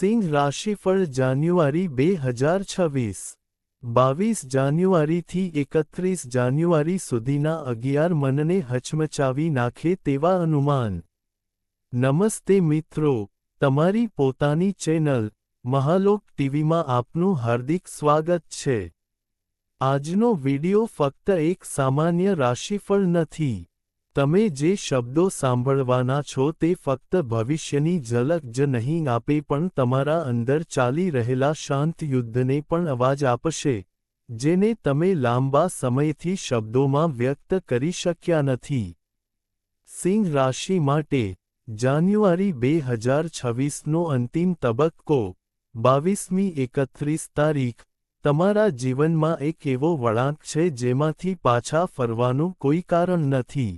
સિંહ રાશિફળ જાન્યુઆરી બે હજાર છવ્વીસ. બાવીસ જાન્યુઆરીથી એકત્રીસ જાન્યુઆરી સુધીના અગિયાર મનને હચમચાવી નાખે તેવા અનુમાન. નમસ્તે મિત્રો, તમારી પોતાની ચેનલ મહાલોક ટીવીમાં આપનું હાર્દિક સ્વાગત છે. આજનો વિડિયો ફક્ત એક સામાન્ય રાશિફળ નથી. તમે જે શબ્દો સાંભળવાના છો તે ફક્ત ભવિષ્યની ઝલક જ નહીં, આપે પણ તમારા અંદર ચાલી રહેલા શાંત યુદ્ધને પણ અવાજ આપશે, જેને તમે લાંબા સમયથી શબ્દોમાં વ્યક્ત કરી શક્યા નથી. સિંહ રાશિ માટે, જાન્યુઆરી બે હજાર છવ્વીસનો અંતિમ તબક્કો, બાવીસમી એકત્રીસ તારીખ, તમારા જીવનમાં એક એવો વળાંક છે જેમાંથી પાછા ફરવાનું કોઈ કારણ નથી.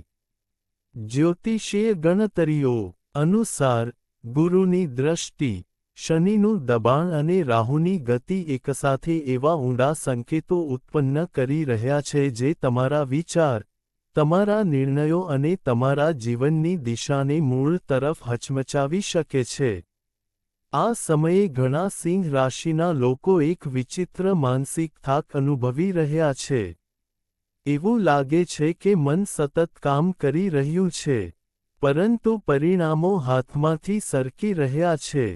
જ્યોતિષીય ગણતરીઓ અનુસાર ગુરુની દ્રષ્ટિ, શનિનું દબાણ અને રાહુની ગતિ એકસાથે એવા ઊંડા સંકેતો ઉત્પન્ન કરી રહ્યા છે જે તમારા વિચાર, તમારા નિર્ણયો અને તમારા જીવનની દિશાને મૂળ તરફ હચમચાવી શકે છે. આ સમયે ઘણા સિંહ રાશિના લોકો એક વિચિત્ર માનસિક થાક અનુભવી રહ્યા છે. એવું લાગે છે કે મન સતત કામ કરી રહ્યું છે, પરંતુ પરિણામો હાથમાંથી સરકી રહ્યા છે.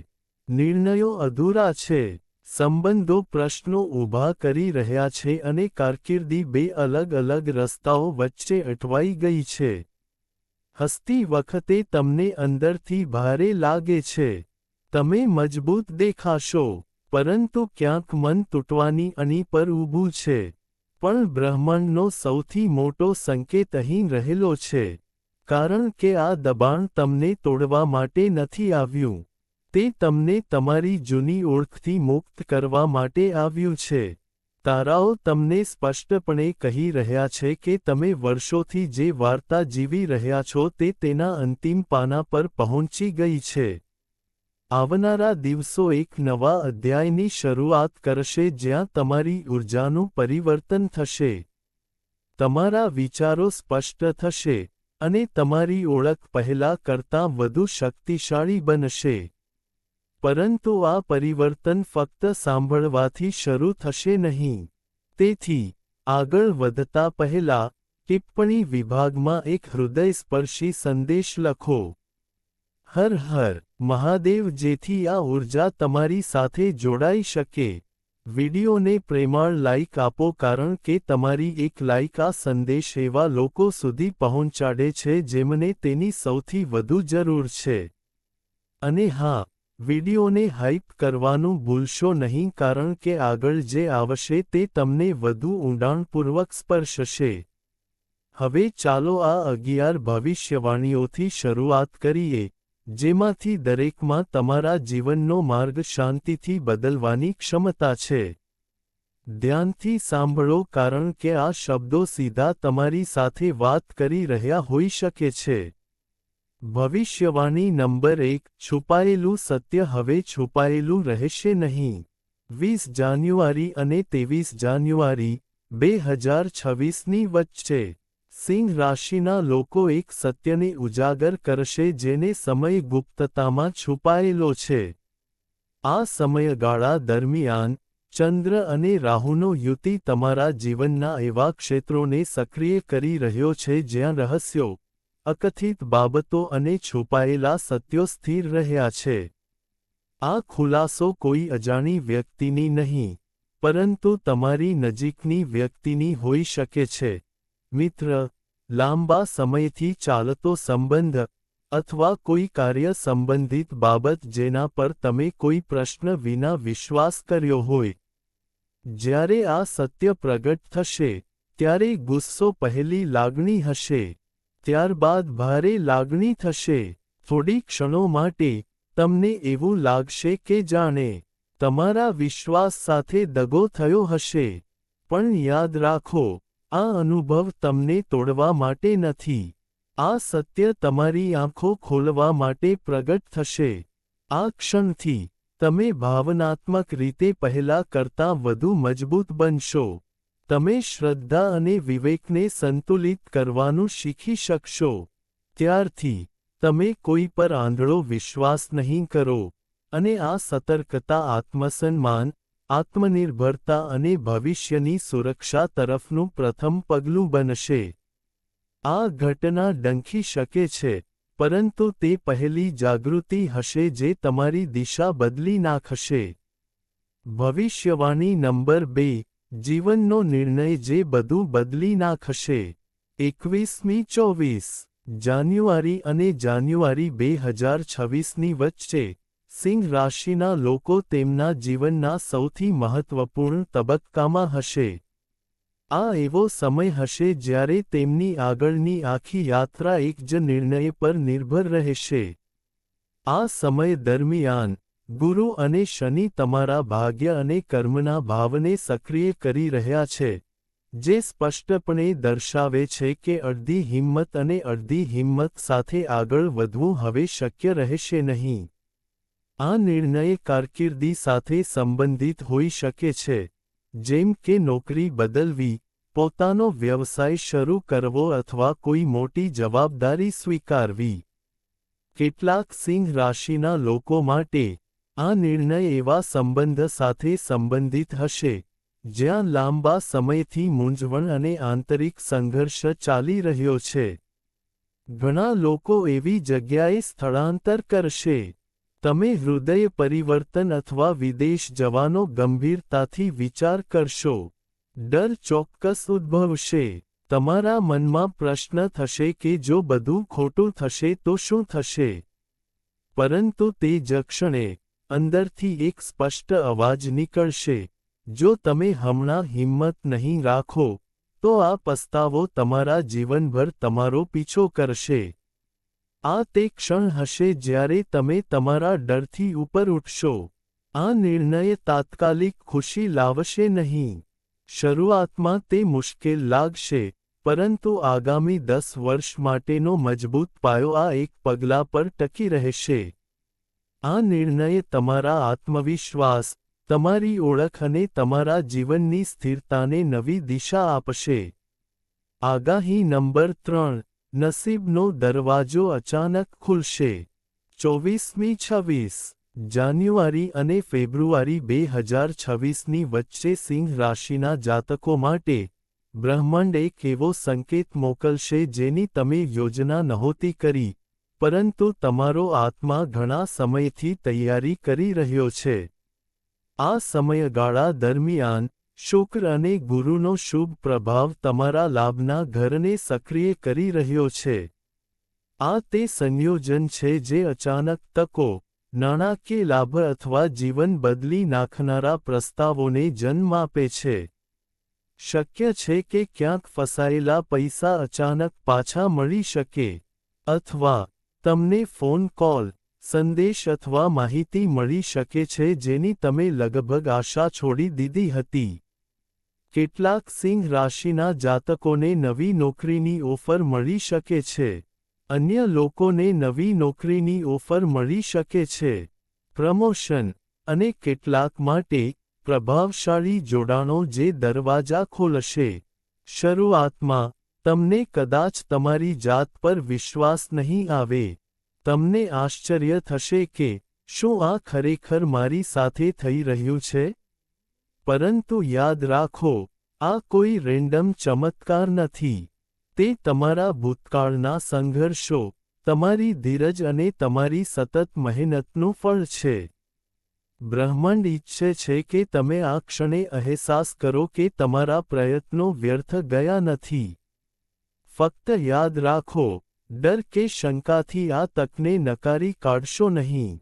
નિર્ણયો અધૂરા છે, સંબંધો પ્રશ્નો ઊભા કરી રહ્યા છે અને કારકિર્દી બે અલગ અલગ રસ્તાઓ વચ્ચે અટવાઈ ગઈ છે. હસતી વખતે તમને અંદરથી ભારે લાગે છે. તમે મજબૂત દેખાશો, પરંતુ ક્યાંક મન તૂટવાની અણી પર ઊભું છે. પણ બ્રહ્માંડનો સૌથી મોટો સંકેત અહીં રહેલો છે, કારણ કે આ દબાણ તમને તોડવા માટે નથી આવ્યું. તે તમને તમારી જૂની ઓળખથી મુક્ત કરવા માટે આવ્યું છે. તારાઓ તમને સ્પષ્ટપણે કહી રહ્યા છે કે તમે વર્ષોથી જે વાર્તા જીવી રહ્યા છો તે તેના અંતિમ પાના પર પહોંચી ગઈ છે. આવનારા દિવસો એક નવા અધ્યાયની શરૂઆત કરશે જ્યાં તમારી ઊર્જાનું પરિવર્તન થશે. તમારા વિચારો સ્પષ્ટ થશે અને તમારી ઓળખ પહેલા કરતાં વધુ શક્તિશાળી બનશે. પરંતુ આ પરિવર્તન ફક્ત સાંભળવાથી શરૂ થશે નહીં. તેથી, આગળ વધતા પહેલા, ટિપ્પણી વિભાગમાં એક હૃદયસ્પર્શી સંદેશ લખો. હર હર, મહાદેવ જેથી આ ઊર્જા તમારી સાથે જોડાઈ શકે. વિડિયોને પ્રેમાળ લાઇક આપો કારણ કે તમારી એક લાઇક આ સંદેશ એવા લોકો સુધી પહોંચાડે છે જેમને તેની સૌથી વધુ જરૂર છે. અને હા, વિડિયોને હાઇપ કરવાનું ભૂલશો નહીં કારણ કે આગળ જે આવશે તે તમને વધુ ઊંડાણપૂર્વક સ્પર્શશે. હવે ચાલો આ અગિયાર ભવિષ્યવાણીઓથી શરૂઆત કરીએ. જેમાંથી દરેકમાં તમારા જીવનનો માર્ગ શાંતિથી બદલવાની ક્ષમતા છે. ધ્યાનથી સાંભળો કારણ કે આ શબ્દો સીધા તમારી સાથે વાત કરી રહ્યા હોઈ શકે છે. ભવિષ્યવાણી નંબર એક, છુપાયેલું સત્ય હવે છુપાયેલું રહેશે નહીં. વીસ જાન્યુઆરી અને ત્રેવીસ જાન્યુઆરી, બે હજાર છવ્વીસની વચ્ચે. સિંહ રાશિના લોકો એક સત્યને ઉજાગર કરશે જેને સમય ગુપ્તતામાં છુપાયેલો છે. આ સમયગાળા દરમિયાન ચંદ્ર અને રાહુનો યુતિ તમારા જીવનના એવા ક્ષેત્રોને સક્રિય કરી રહ્યો છે જ્યાં રહસ્યો, અકથિત બાબતો અને છુપાયેલા સત્યો સ્થિર રહ્યા છે. આ ખુલાસો કોઈ અજાણી વ્યક્તિની નહીં, પરંતુ તમારી નજીકની વ્યક્તિની હોઈ શકે છે. મિત્ર, લાંબા સમયથી ચાલતો સંબંધ અથવા કોઈ કાર્ય સંબંધિત બાબત જેના પર તમે કોઈ પ્રશ્ન વિના વિશ્વાસ કર્યો હોય. જ્યારે આ સત્ય પ્રગટ થશે, ત્યારે ગુસ્સો પહેલી લાગણી હશે, ત્યારબાદ ભારે લાગણી થશે. થોડી ક્ષણો માટે તમને એવું લાગશે કે જાણે, તમારા વિશ્વાસ સાથે દગો થયો હશે. પણ યાદ રાખો આ અનુભવ તમને તોડવા માટે નથી. આ સત્ય તમારી આંખો ખોલવા માટે પ્રગટ થશે. આ ક્ષણથી, તમે ભાવનાત્મક રીતે પહેલા કરતાં વધુ મજબૂત બનશો. તમે શ્રદ્ધા અને વિવેકને સંતુલિત કરવાનું શીખી શકશો. ત્યારથી, તમે કોઈ પર આંધળો વિશ્વાસ નહીં કરો. અને આ સતર્કતા, આત્મસન્માન આત્મનિર્ભરતા અને ભવિષ્યની સુરક્ષા તરફનું પ્રથમ પગલું બનશે. આ ઘટના ડંખી શકે છે, પરંતુ તે પહેલી જાગૃતિ હશે જે તમારી દિશા બદલી નાખશે. ભવિષ્યવાણી નંબર બે, જીવનનો નિર્ણય જે બધું બદલી નાખશે. એકવીસમી ચોવીસ, જાન્યુઆરી અને જાન્યુઆરી બે હજાર છવ્વીસની વચ્ચે સિંહ રાશિના લોકો તેમના જીવનના સૌથી મહત્વપૂર્ણ તબક્કામાં હશે. આ એવો સમય હશે જ્યારે તેમની આગળની આખી યાત્રા એક જ નિર્ણય પર નિર્ભર રહેશે. આ સમય દરમિયાન, ગુરુ અને શનિ તમારા ભાગ્ય અને કર્મના ભાવને સક્રિય કરી રહ્યા છે, જે સ્પષ્ટપણે દર્શાવે છે કે અડધી હિંમત અને અડધી હિંમત સાથે આગળ વધવું હવે શક્ય રહેશે નહીં. આ નિર્ણય કારકિર્દી સાથે સંબંધિત હોઈ શકે છે, જેમ કે નોકરી બદલવી, પોતાનો વ્યવસાય શરૂ કરવો અથવા કોઈ મોટી જવાબદારી સ્વીકારવી. કેટલાક સિંહ રાશિના લોકો માટે આ નિર્ણય એવા સંબંધ સાથે સંબંધિત હશે, જ્યાં લાંબા સમયથી મૂંઝવણ અને આંતરિક સંઘર્ષ ચાલી રહ્યો છે. ઘણા લોકો એવી જગ્યાએ સ્થળાંતર કરશે. તમે હૃદય પરિવર્તન અથવા વિદેશ જવાનો ગંભીરતાથી વિચાર કરશો. ડર ચોક્કસ ઉદ્ભવશે. તમારા મનમાં પ્રશ્ન થશે કે જો બધું ખોટું થશે તો શું થશે? પરંતુ તે જ ક્ષણે અંદરથી એક સ્પષ્ટ અવાજ નીકળશે. જો તમે હમણાં હિંમત નહીં રાખો, તો આ પસ્તાવો તમારા જીવનભર તમારો પીછો કરશે. આ તે ક્ષણ હશે જ્યારે તમે તમારા ડરથી ઉપર ઉઠશો. આ નિર્ણય તાત્કાલિક ખુશી લાવશે નહીં. શરૂઆતમાં તે મુશ્કેલ લાગશે, પરંતુ આગામી દસ વર્ષ માટેનો મજબૂત પાયો આ એક પગલા પર ટકી રહેશે. આ નિર્ણય તમારા આત્મવિશ્વાસ, તમારી ઓળખ અને તમારા જીવનની સ્થિરતાને નવી દિશા આપશે. આગાહી નંબર ત્રણ. નસીબનો દરવાજો અચાનક ખુલશે. ચોવીસમી છવ્વીસ, જાન્યુઆરી અને ફેબ્રુઆરી બે હજાર છવ્વીસની વચ્ચે સિંહ રાશિના જાતકો માટે બ્રહ્માંડ એક એવો સંકેત મોકલશે જેની તમે યોજના નહોતી કરી, પરંતુ તમારો આત્મા ઘણા સમયથી તૈયારી કરી રહ્યો છે. આ સમયગાળા દરમિયાન શુક્ર અને ગુરુનો શુભ પ્રભાવ તમારા લાભના ઘરને સક્રિય કરી રહ્યો છે. આ તે સંયોજન છે જે અચાનક તકો, નાણાકીય લાભ અથવા જીવન બદલી નાખનારા પ્રસ્તાવોને જન્મ આપે છે. શક્ય છે કે ક્યાંક ફસાયેલા પૈસા અચાનક પાછા મળી શકે, અથવા તમને ફોન કોલ, સંદેશ અથવા માહિતી મળી શકે છે જેની તમે લગભગ આશા છોડી દીધી હતી. કેટલાક સિંહ રાશિના જાતકોને નવી નોકરીની ઓફર મળી શકે છે. અન્ય લોકોને નવી નોકરીની ઓફર મળી શકે છે. પ્રમોશન અને કેટલાક માટે પ્રભાવશાળી જોડાણો જે દરવાજા ખોલશે. શરૂઆતમાં, તમને કદાચ તમારી જાત પર વિશ્વાસ નહીં આવે. તમને આશ્ચર્ય થશે કે, શું આ ખરેખર મારી સાથે થઈ રહ્યું છે? પરંતુ યાદ રાખો આ કોઈ રેન્ડમ ચમત્કાર નથી તે તમારા ભૂતકાળના સંઘર્ષો તમારી ધીરજ અને તમારી સતત મહેનતનું ફળ છે। બ્રહ્માંડ ઈચ્છે છે કે તમે આ ક્ષણે અહેસાસ કરો કે તમારા પ્રયત્નો વ્યર્થ ગયા નથી ફક્ત યાદ રાખો ડર કે શંકાથી આ તકને નકારી કાઢશો નહીં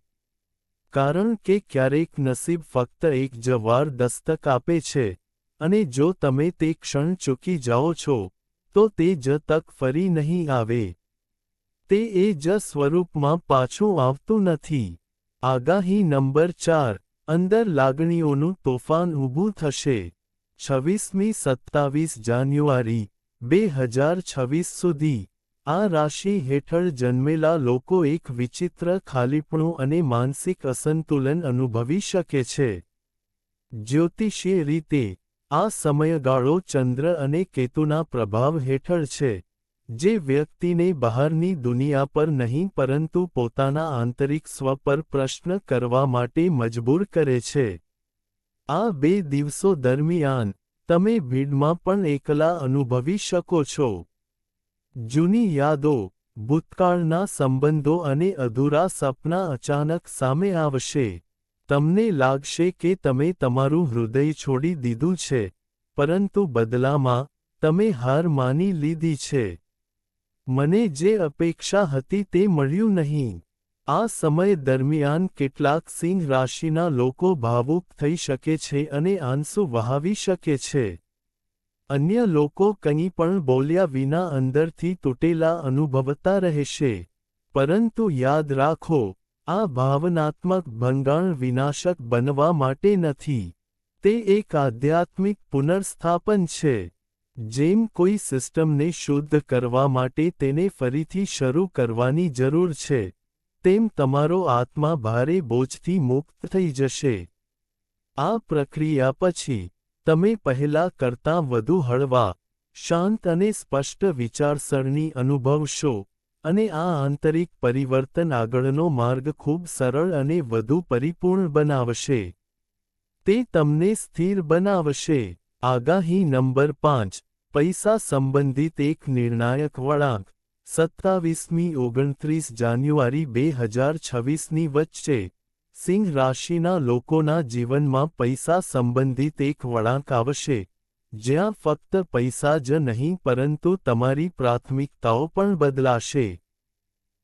કારણ કે ક્યારેક નસીબ ફક્ત એક જ વાર દસ્તક આપે છે, અને જો તમે તે ક્ષણ ચૂકી જાઓ છો, તો તે જ તક ફરી નહીં આવે. તે એ જ સ્વરૂપમાં પાછું આવતું નથી. આગાહી નંબર ચાર, અંદર લાગણીઓનું તોફાન ઊભું થશે. છવ્વીસમી સત્તાવીસ જાન્યુઆરી, બે હજાર છવ્વીસ સુધી. આ રાશિ હેઠળ જન્મેલા લોકો એક વિચિત્ર ખાલીપણું અને માનસિક અસંતુલન અનુભવી શકે છે. જ્યોતિષીય રીતે, આ સમયગાળો ચંદ્ર અને કેતુના પ્રભાવ હેઠળ છે, જે વ્યક્તિને બહારની દુનિયા પર નહીં પરંતુ પોતાના આંતરિક સ્વ પર પ્રશ્ન કરવા માટે મજબૂર કરે છે. આ બે દિવસો દરમિયાન, તમે ભીડમાં પણ એકલા અનુભવી શકો છો. જૂની યાદો, ભૂતકાળના સંબંધો અને અધૂરા સપના અચાનક સામે આવશે. તમને લાગશે કે તમે તમારું હૃદય છોડી દીધું છે, પરંતુ બદલામાં, તમે હાર માની લીધી છે. મને જે અપેક્ષા હતી તે મળ્યું નહીં. આ સમય દરમિયાન કેટલાક સિંહ રાશિના લોકો ભાવુક થઈ શકે છે અને આંસુ વહાવી શકે છે. અન્ય લોકો કંઈ પણ બોલ્યા વિના અંદરથી તૂટેલા અનુભવતા રહેશે. પરંતુ યાદ રાખો, આ ભાવનાત્મક ભંગાણ વિનાશક બનવા માટે નથી. તે એક આધ્યાત્મિક પુનર્સ્થાપન છે. જેમ કોઈ સિસ્ટમને શુદ્ધ કરવા માટે તેને ફરીથી શરૂ કરવાની જરૂર છે, તેમ તમારો આત્મા ભારે બોજથી મુક્ત થઈ જશે. આ પ્રક્રિયા પછી તમે પહેલા કરતાં વધુ હળવા, શાંત અને સ્પષ્ટ વિચારસરણી અનુભવશો અને આ આંતરિક પરિવર્તન આગળનો માર્ગ ખૂબ સરળ અને વધુ પરિપૂર્ણ બનાવશે. તે તમને સ્થિર બનાવશે. આગાહી નંબર પાંચ, પૈસા સંબંધિત એક નિર્ણાયક વળાંક, સત્તાવીસમી ઓગણત્રીસ જાન્યુઆરી બે હજાર છવ્વીસની વચ્ચે સિંહ રાશિના લોકોના જીવનમાં પૈસા સંબંધિત એક વળાંક આવશે. જ્યાં ફક્ત પૈસા જ નહીં, પરંતુ તમારી પ્રાથમિકતાઓ પણ બદલાશે.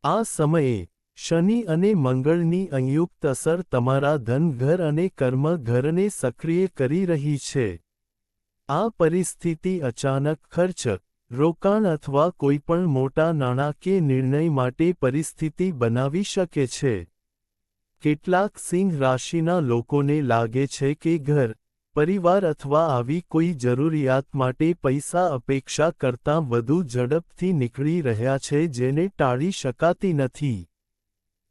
આ સમયે, શનિ અને મંગળની સંયુક્ત અસર તમારા ધન, ઘર અને કર્મ ઘરને સક્રિય કરી રહી છે. આ પરિસ્થિતિ અચાનક ખર્ચ, રોકાણ અથવા કોઈપણ મોટા નાણાકીય નિર્ણય માટે પરિસ્થિતિ બનાવી શકે છે. કેટલાક સિંહ રાશિના લોકોને લાગે છે કે ઘર, પરિવાર અથવા આવી કોઈ જરૂરિયાત માટે પૈસા અપેક્ષા કરતાં વધુ ઝડપથી નીકળી રહ્યા છે જેને ટાળી શકાતી નથી.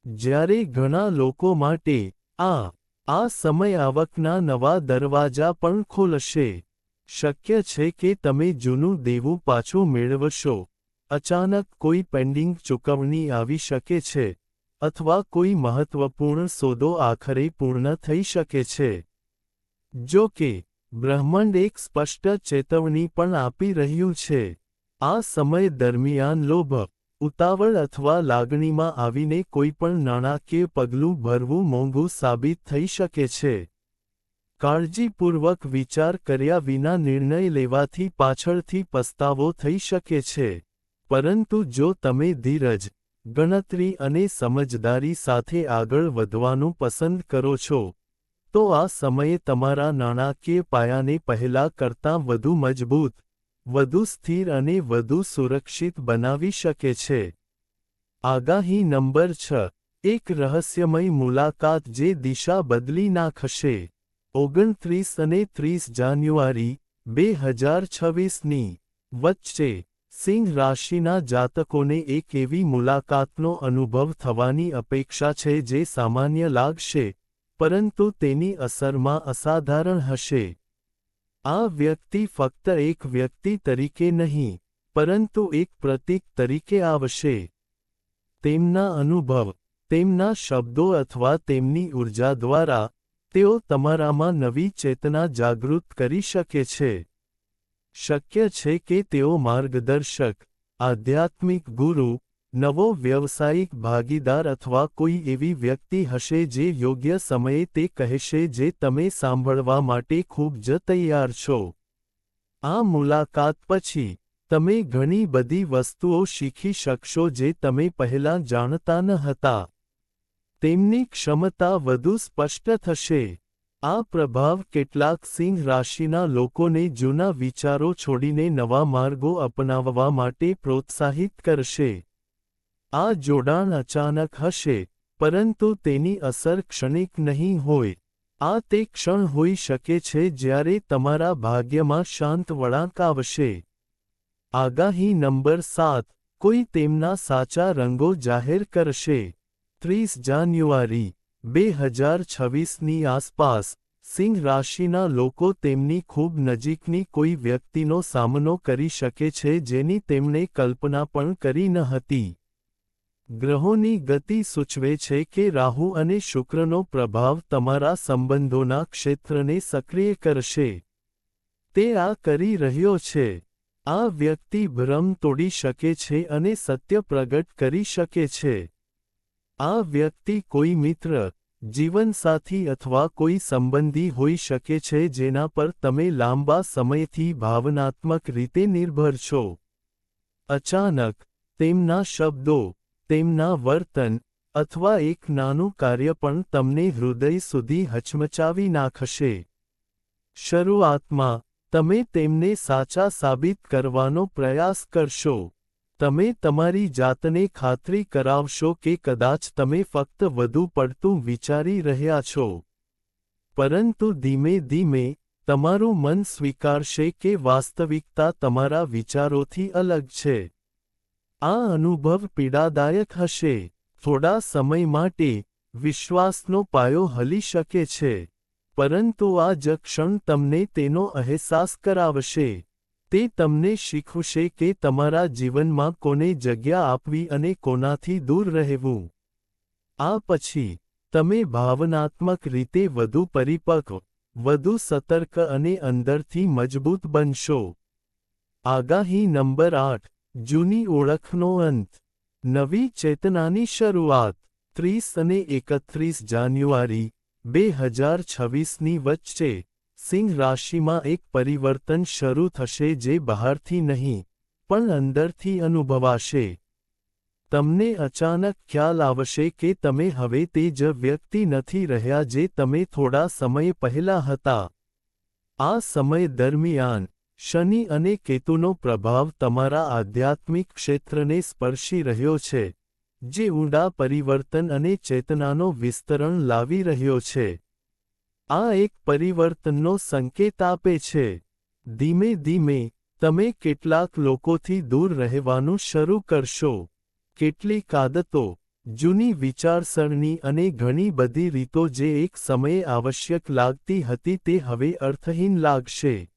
જ્યારે ઘણા લોકો માટે, આ આ સમય આવકના નવા દરવાજા પણ ખોલશે. શક્ય છે કે તમે જૂનું દેવું પાછું મેળવશો. અચાનક કોઈ પેન્ડિંગ ચૂકવણી આવી શકે છે. અથવા કોઈ મહત્વપૂર્ણ સોદો આખરે પૂર્ણ થઈ શકે છે. જો કે, બ્રહ્માંડ એક સ્પષ્ટ ચેતવણી પણ આપી રહ્યું છે. આ સમય દરમિયાન લોભ, ઉતાવળ અથવા લાગણીમાં આવીને કોઈ પણ નાણાકીય પગલું ભરવું મોંઘું સાબિત થઈ શકે છે. કાળજીપૂર્વક વિચાર કર્યા વિના નિર્ણય લેવાથી પાછળથી પસ્તાવો થઈ શકે છે. પરંતુ જો તમે ધીરજ ગણતરી અને સમજદારી સાથે આગળ વધવાનું પસંદ કરો છો, તો આ સમયે તમારા નાણાકીય પાયાને પહેલા કરતાં વધુ મજબૂત, વધુ સ્થિર અને વધુ સુરક્ષિત બનાવી શકે છે. આગાહી નંબર છ, એક રહસ્યમય મુલાકાત જે દિશા બદલી નાખશે. ઓગણત્રીસ અને ત્રીસ જાન્યુઆરી, બે હજાર છવ્વીસની વચ્ચે સિંહ રાશિના જાતકોને એક એવી મુલાકાતનો અનુભવ થવાની અપેક્ષા છે જે સામાન્ય લાગશે, પરંતુ તેની અસરમાં અસાધારણ હશે. આ વ્યક્તિ ફક્ત એક વ્યક્તિ તરીકે નહીં, પરંતુ એક પ્રતીક તરીકે આવશે. તેમના અનુભવ, તેમના શબ્દો અથવા તેમની ઊર્જા દ્વારા, તેઓ તમારામાં નવી ચેતના જાગૃત કરી શકે છે. શક્ય છે કે તેઓ માર્ગદર્શક, આધ્યાત્મિક ગુરુ, નવો વ્યવસાયિક ભાગીદાર અથવા કોઈ એવી વ્યક્તિ હશે જે યોગ્ય સમયે તે કહેશે જે તમે સાંભળવા માટે ખૂબ જ તૈયાર છો. આ મુલાકાત પછી, તમે ઘણી બધી વસ્તુઓ શીખી શકશો જે તમે પહેલાં જાણતા ન હતા. તેમની ક્ષમતા વધુ સ્પષ્ટ થશે. આ પ્રભાવ કેટલાક સિંહ રાશિના લોકોને જૂના વિચારો છોડીને નવા માર્ગો અપનાવવા માટે પ્રોત્સાહિત કરશે. આ જોડાણ અચાનક હશે, પરંતુ તેની અસર ક્ષણિક નહીં હોય. આ તે ક્ષણ હોઈ શકે છે જ્યારે તમારા ભાગ્યમાં શાંત વળાંક આવશે. આગાહી નંબર સાત, કોઈ તેમના સાચા રંગો જાહેર કરશે. ત્રીસ જાન્યુઆરી બે હજાર છવ્વીસની આસપાસ, સિંહ રાશિના લોકો તેમની ખૂબ નજીકની કોઈ વ્યક્તિનો સામનો કરી શકે છે જેની તેમણે કલ્પના પણ કરી ન હતી. ગ્રહોની ગતિ સૂચવે છે કે રાહુ અને શુક્રનો પ્રભાવ તમારા સંબંધોના ક્ષેત્રને સક્રિય કરશે. તે આ કરી રહ્યો છે. આ વ્યક્તિ ભ્રમ તોડી શકે છે અને સત્ય પ્રગટ કરી શકે છે. આ વ્યક્તિ કોઈ મિત્ર, જીવનસાથી અથવા કોઈ સંબંધી હોઈ શકે છે જેના પર તમે લાંબા સમયથી ભાવનાત્મક રીતે નિર્ભર છો. અચાનક, તેમના શબ્દો, તેમના વર્તન અથવા એક નાનું કાર્ય પણ તમને હૃદય સુધી હચમચાવી નાખશે. શરૂઆતમાં, તમે તેમને સાચા સાબિત કરવાનો પ્રયાસ કરશો. તમે તમારી જાતને ખાતરી કરાવશો કે કદાચ તમે ફક્ત વધુ પડતું વિચારી રહ્યા છો. પરંતુ ધીમે ધીમે, તમારું મન સ્વીકારશે કે વાસ્તવિકતા તમારા વિચારોથી અલગ છે. આ અનુભવ પીડાદાયક હશે. થોડા સમય માટે, વિશ્વાસનો પાયો હલી શકે છે. પરંતુ આ જ ક્ષણ તમને તેનો અહેસાસ કરાવશે. તે તમને શીખવશે કે તમારા જીવનમાં કોને જગ્યા આપવી અને કોનાથી દૂર રહેવું. આ પછી, તમે ભાવનાત્મક રીતે વધુ પરિપક્વ, વધુ સતર્ક અને અંદરથી મજબૂત બનશો. આગાહી નંબર આઠ, જૂની ઓળખનો અંત. નવી ચેતનાની શરૂઆત, ત્રીસ અને એકત્રીસ જાન્યુઆરી, બે હજાર છવ્વીસની વચ્ચે. સિંહ રાશિમાં એક પરિવર્તન શરૂ થશે જે બહારથી નહીં, પણ અંદરથી અનુભવાશે. તમને અચાનક ખ્યાલ આવશે કે તમે હવે તે જ વ્યક્તિ નથી રહ્યા જે તમે થોડા સમય પહેલા હતા. આ સમય દરમિયાન, શનિ અને કેતુનો પ્રભાવ તમારા આધ્યાત્મિક ક્ષેત્રને સ્પર્શી રહ્યો છે, જે ઊંડા પરિવર્તન અને ચેતનાનો વિસ્તરણ લાવી રહ્યો છે. આ એક પરિવર્તનનો સંકેત આપે છે. ધીમે ધીમે, તમે કેટલાક લોકોથી દૂર રહેવાનું શરૂ કરશો. કેટલીક આદતો, જૂની વિચારસરણી અને ઘણી બધી રીતો જે એક સમયે આવશ્યક લાગતી હતી તે હવે અર્થહીન લાગશે.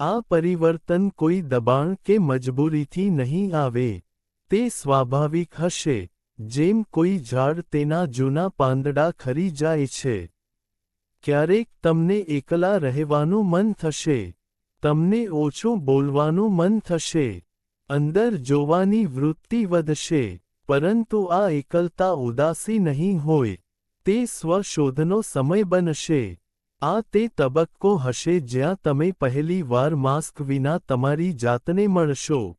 આ પરિવર્તન કોઈ દબાણ કે મજબૂરીથી નહીં આવે. તે સ્વાભાવિક હશે, જેમ કોઈ ઝાડ તેના જૂના પાંદડા ખરી જાય છે. ક્યારેક તમને એકલા રહેવાનું મન થશે. તમને ઓછું બોલવાનું મન થશે. અંદર જોવાની વૃત્તિ વધશે, પરંતુ આ એકલતા ઉદાસી નહીં હોય. તે સ્વશોધનો સમય બનશે. આ તે તબક્કો હશે જ્યાં તમે પહેલી વાર માસ્ક વિના તમારી જાતને મળશો.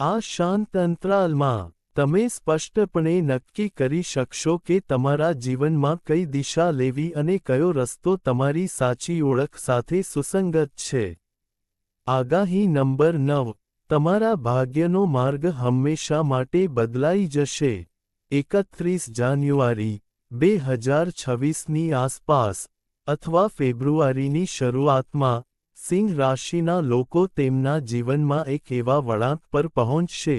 આ શાંત અંતરાલમાં તમે સ્પષ્ટપણે નક્કી કરી શકશો કે તમારા જીવનમાં કઈ દિશા લેવી અને કયો રસ્તો તમારી સાચી ઓળખ સાથે સુસંગત છે. આગાહી નંબર નવ. તમારા ભાગ્યનો માર્ગ હંમેશા માટે બદલાઈ જશે. એકત્રીસ જાન્યુઆરી બે હજાર છવ્વીસની આસપાસ, અથવા ફેબ્રુઆરીની શરૂઆતમાં, સિંહ રાશિના લોકો તેમના જીવનમાં એક એવા વળાંક પર પહોંચશે.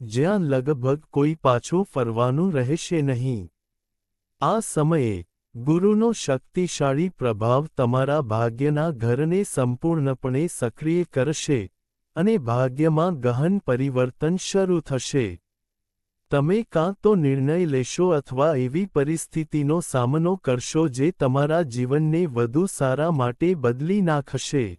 જ્યાં લગભગ કોઈ પાછું ફરવાનું રહેશે નહીં. આ સમયે, ગુરુનો શક્તિશાળી પ્રભાવ તમારા ભાગ્યના ઘરને સંપૂર્ણપણે સક્રિય કરશે અને ભાગ્યમાં ગહન પરિવર્તન શરૂ થશે. તમે કાં તો નિર્ણય લેશો અથવા એવી પરિસ્થિતિનો સામનો કરશો જે તમારા જીવનને વધુ સારા માટે બદલી નાખશે.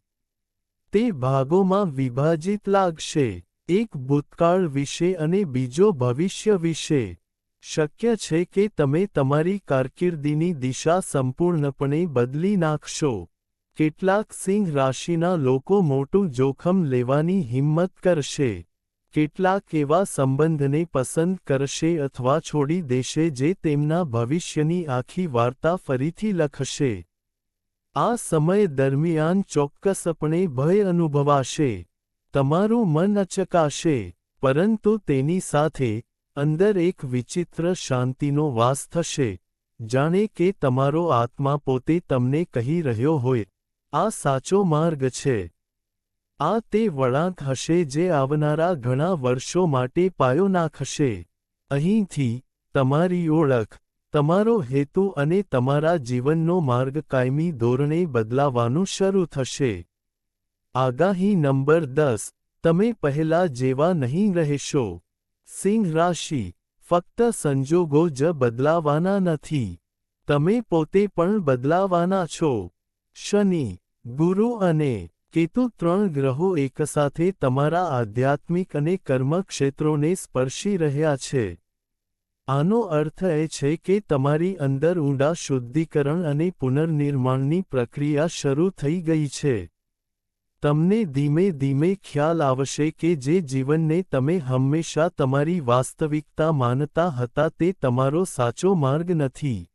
તે ભાગોમાં વિભાજિત લાગશે. એક ભૂતકાળ વિશે અને બીજો ભવિષ્ય વિશે. શક્ય છે કે તમે તમારી કારકિર્દીની દિશા સંપૂર્ણપણે બદલી નાખશો. કેટલાક સિંહ રાશિના લોકો મોટું જોખમ લેવાની હિંમત કરશે. કેટલાક એવા સંબંધને પસંદ કરશે અથવા છોડી દેશે જે તેમના ભવિષ્યની આખી વાર્તા ફરીથી લખશે. આ સમય દરમિયાન ચોક્કસપણે ભય અનુભવાશે. તમારું મન અચકાશે, પરંતુ તેની સાથે અંદર એક વિચિત્ર શાંતિનો વાસ થશે, જાણે કે તમારો આત્મા પોતે તમને કહી રહ્યો હોય, આ સાચો માર્ગ છે. આ તે વળાંક હશે જે આવનારા ઘણા વર્ષો માટે પાયો નાખશે. અહીંથી તમારી ઓળખ, તમારો હેતુ અને તમારા જીવનનો માર્ગ કાયમી ધોરણે બદલાવાનું શરૂ થશે. આગાહી નંબર દસ, તમે પહેલા જેવા નહીં રહેશો. સિંહ રાશિ, ફક્ત સંજોગો જ બદલાવાના નથી. તમે પોતે પણ બદલાવાના છો. શનિ, ગુરુ અને કેતુ ત્રણ ગ્રહો એકસાથે તમારા આધ્યાત્મિક અને કર્મ ક્ષેત્રોને સ્પર્શી રહ્યા છે. આનો અર્થ એ છે કે તમારી અંદર ઊંડા શુદ્ધિકરણ અને પુનર્નિર્માણની પ્રક્રિયા શરૂ થઈ ગઈ છે. તમને ધીમે ધીમે ખ્યાલ આવશે કે જે જીવનને તમે હંમેશા તમારી વાસ્તવિકતા માનતા હતા તે તમારો સાચો માર્ગ નથી.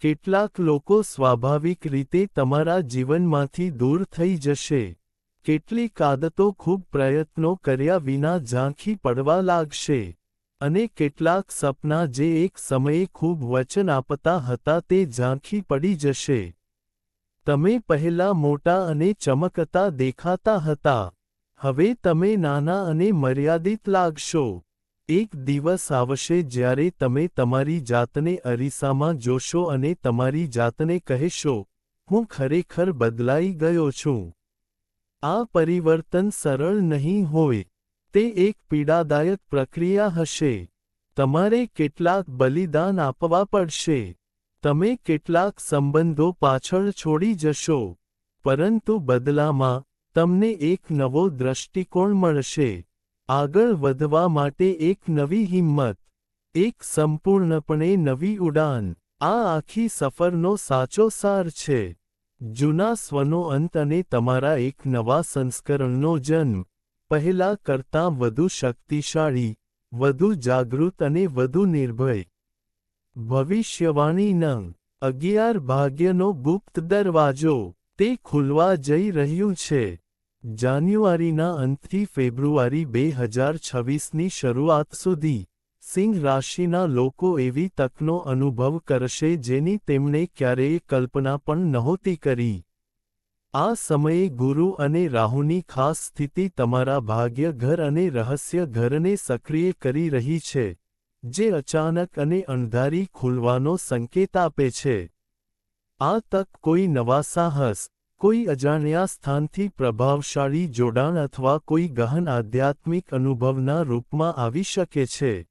કેટલાક લોકો સ્વાભાવિક રીતે તમારા જીવનમાંથી દૂર થઈ જશે. કેટલીક આદતો ખૂબ પ્રયત્નો કર્યા વિના ઝાંખી પડવા લાગશે. અને કેટલાક સપના જે એક સમયે ખૂબ વચન આપતા હતા તે ઝાંખી પડી જશે. તમે પહેલા મોટા અને ચમકતા દેખાતા હતા. હવે તમે નાના અને મર્યાદિત લાગશો. એક દિવસ આવશે જ્યારે તમે તમારી જાતને અરીસામાં જોશો અને તમારી જાતને કહેશો, હું ખરેખર બદલાઈ ગયો છું. આ પરિવર્તન સરળ નહીં હોય. તે એક પીડાદાયક પ્રક્રિયા હશે. તમારે કેટલાક બલિદાન આપવા પડશે. તમે કેટલાક સંબંધો પાછળ છોડી જશો. પરંતુ બદલામાં, તમને એક નવો દ્રષ્ટિકોણ મળશે. આગળ વધવા માટે એક નવી હિંમત, એક સંપૂર્ણપણે નવી ઉડાન. આ આખી સફરનો સાચો સાર છે. જૂના સ્વનો અંત અને તમારા એક નવા સંસ્કરણનો જન્મ. પહેલા કરતાં વધુ શક્તિશાળી, વધુ જાગૃત અને વધુ નિર્ભય. ભવિષ્યવાણી નંગ અગિયાર ભાગ્યનો ગુપ્ત દરવાજો. તે ખુલવા જઈ રહ્યું છે. જાન્યુઆરીના અંતથી ફેબ્રુઆરી બે હજાર છવ્વીસની શરૂઆત સુધી, સિંહ રાશિના લોકો એવી તકનો અનુભવ કરશે જેની તેમણે ક્યારેય કલ્પના પણ નહોતી કરી. આ સમયે ગુરુ અને રાહુની ખાસ સ્થિતિ તમારા ભાગ્ય ઘર અને રહસ્ય ઘરને સક્રિય કરી રહી છે. જે અચાનક અને અણધારી ખુલવાનો સંકેત આપે છે. આ તક કોઈ નવા સાહસ, કોઈ અજાણ્યા સ્થાનથી પ્રભાવશાળી જોડાણ અથવા કોઈ ગહન આધ્યાત્મિક અનુભવના રૂપમાં આવી શકે છે.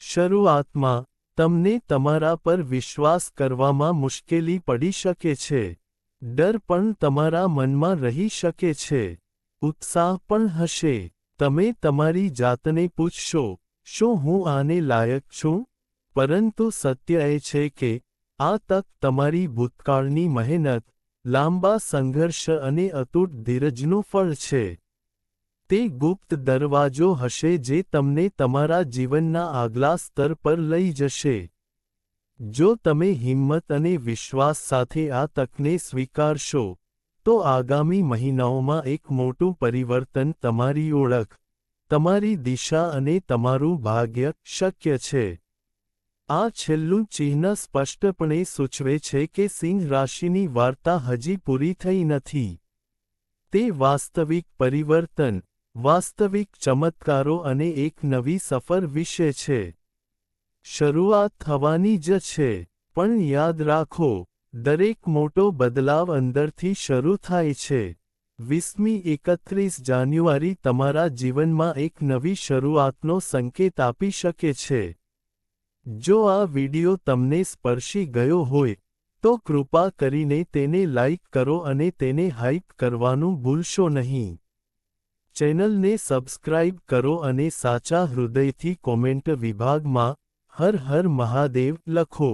શરૂઆતમાં, તમને તમારા પર વિશ્વાસ કરવામાં મુશ્કેલી પડી શકે છે. ડર પણ તમારા મનમાં રહી શકે છે. ઉત્સાહ પણ હશે. તમે તમારી જાતને પૂછશો શું હું આને લાયક છું? પરંતુ સત્ય એ છે કે, આ તક તમારી ભૂતકાળની મહેનત, લાંબા સંઘર્ષ અને અતૂટ ધીરજનું ફળ છે. તે ગુપ્ત દરવાજો હશે જે તમને તમારા જીવનના આગલા સ્તર પર લઈ જશે. જો તમે હિંમત અને વિશ્વાસ સાથે આ તકને સ્વીકારશો, તો આગામી મહિનાઓમાં એક મોટું પરિવર્તન તમારી ઓળખ તમારી દિશા અને તમારું ભાગ્ય શક્ય છે. આ છેલ્લું ચિહ્ન સ્પષ્ટપણે સૂચવે છે કે સિંહ રાશિની વાર્તા હજી પૂરી થઈ નથી. તે વાસ્તવિક પરિવર્તન, વાસ્તવિક ચમત્કારો અને એક નવી સફર વિશે છે. શરૂઆત થવાની જ છે, પણ યાદ રાખો, દરેક મોટો બદલાવ અંદરથી શરૂ થાય છે. વીસમી એકત્રીસ જાન્યુઆરી તમારા જીવનમાં એક નવી શરૂઆતનો સંકેત આપી શકે છે. જો આ વિડિયો તમને સ્પર્શી ગયો હોય, તો કૃપા કરીને તેને લાઇક કરો અને તેને હાઇપ કરવાનું ભૂલશો નહીં. ચેનલને સબસ્ક્રાઇબ કરો અને સાચા હૃદયથી કોમેન્ટ વિભાગમાં હર હર મહાદેવ લખો.